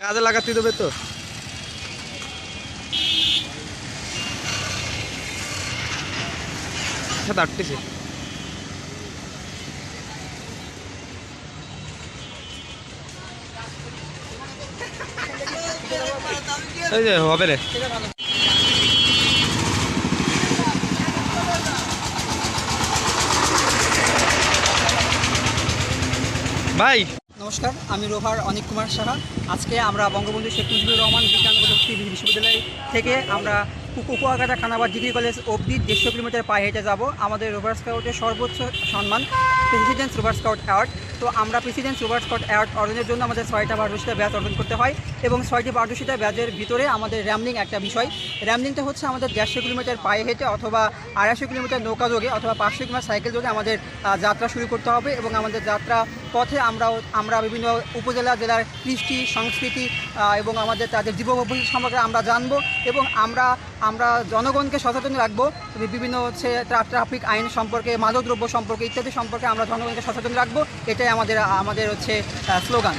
কাজে লাগাতে দেবে তো। সাথে আটতেছে এই যে হবে রে। ভাই। নমস্কার, আমি রোভার অনিক কুমার সাহা। আজকে আমরা বঙ্গবন্ধু শেখ মুজিবুর রহমান বিজ্ঞান প্রযুক্তি বিশ্ববিদ্যালয় থেকে আমরা কু- কুকুয়াকাটা খানাবাদ ডিগ্রি কলেজ অবধি দেড়শো কিলোমিটার পায়ে হেঁটে যাব। আমাদের রোভার স্কাউটের সর্বোচ্চ সম্মান প্রেসিডেন্টস রোভার স্কাউট অ্যাওয়ার্ড তো আমরা প্রেসিডেন্টস রোভার স্কাউট অ্যাওয়ার্ড অর্জনের জন্য আমাদের ছয়টা পারদর্শিতা ব্যাচ অর্জন করতে হয় এবং ছয়টি পারদর্শিতা ব্যাচের ভিতরে আমাদের র্যামলিং একটা বিষয়। র্যামলিংটা হচ্ছে আমাদের দেড়শো কিলোমিটার পায়ে হেঁটে অথবা আড়াইশো কিলোমিটার নৌকা যোগে অথবা পাঁচশো কিলোমিটার সাইকেল যোগে আমাদের যাত্রা শুরু করতে হবে এবং আমাদের যাত্রা পথে আমরা আমরা বিভিন্ন উপজেলা, জেলার কৃষ্টি, সংস্কৃতি এবং আমাদের তাদের জীবনভূমি সম্পর্কে আমরা জানব এবং আমরা আমরা জনগণকে সচেতন রাখব বিভিন্ন হচ্ছে ট্রাফিক আইন সম্পর্কে, মাদকদ্রব্য সম্পর্কে, ইত্যাদি সম্পর্কে আমরা জনগণকে সচেতন রাখব, এটাই আমাদের আমাদের হচ্ছে স্লোগান।